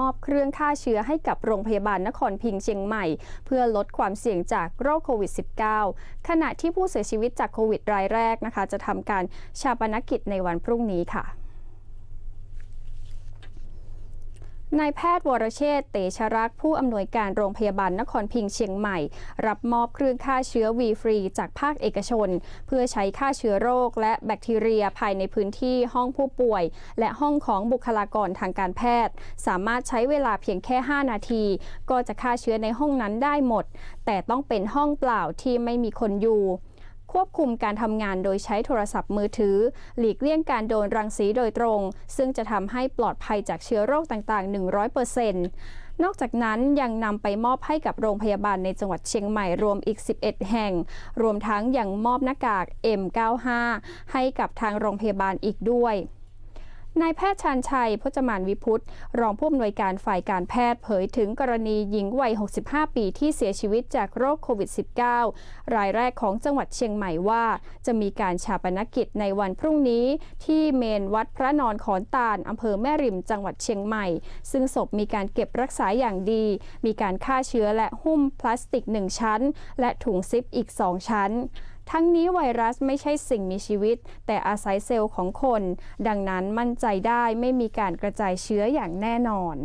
มอบเครื่องฆ่าเชื้อให้กับโรงพยาบาลนครพิงเชียงใหม่ เพื่อลดความเสี่ยงจากโรคโควิด -19 ขณะที่ผู้เสียชีวิตจากโควิดรายแรกนะคะ จะทำการชาปนกิจในวันพรุ่งนี้ค่ะ นายแพทย์วรเชษเตชรักษ์ผู้อำนวยการโรงพยาบาลนครพิงเชียงใหม่ รับมอบเครื่องฆ่าเชื้อวีฟรีจากภาคเอกชน เพื่อใช้ฆ่าเชื้อโรคและแบคทีเรียภายในพื้นที่ห้องผู้ป่วย และห้องของบุคลากรทางการแพทย์ สามารถใช้เวลาเพียงแค่ 5 นาที ก็จะฆ่าเชื้อในห้องนั้นได้หมด แต่ต้องเป็นห้องเปล่าที่ไม่มีคนอยู่ ควบคุมการทำงานโดยใช้โทรศัพท์มือถือ หลีกเลี่ยงการโดนรังสีโดยตรง ซึ่งจะทำให้ปลอดภัยจากเชื้อโรคต่าง ๆ 100%นอกจากนั้นยังนำไปมอบให้กับโรงพยาบาลในจังหวัดเชียงใหม่รวมอีก 11 แห่ง รวมทั้งยังมอบหน้ากาก M95 ให้กับทางโรงพยาบาลอีกด้วย นายแพทย์ชาญชัย พจมานวิพุฒรองผู้อำนวยการฝ่ายการแพทย์เผยถึงกรณีหญิงวัย 65 ปีที่เสียชีวิตจากโรคโควิด -19 รายแรกของจังหวัดเชียงใหม่ว่า จะมีการชาปนกิจในวันพรุ่งนี้ ที่เมนวัดพระนอนขอนตาลอำเภอแม่ริมจังหวัดเชียงใหม่ ซึ่งศพมีการเก็บรักษาอย่างดี มีการฆ่าเชื้อและหุ้มพลาสติก 1 ชั้น และถุงซิปอีก 2 ชั้น ทั้งนี้ไวรัสไม่ใช่สิ่งมีชีวิต แต่อาศัยเซลล์ของคน ดังนั้นมั่นใจได้ไม่มีการกระจายเชื้ออย่างแน่นอน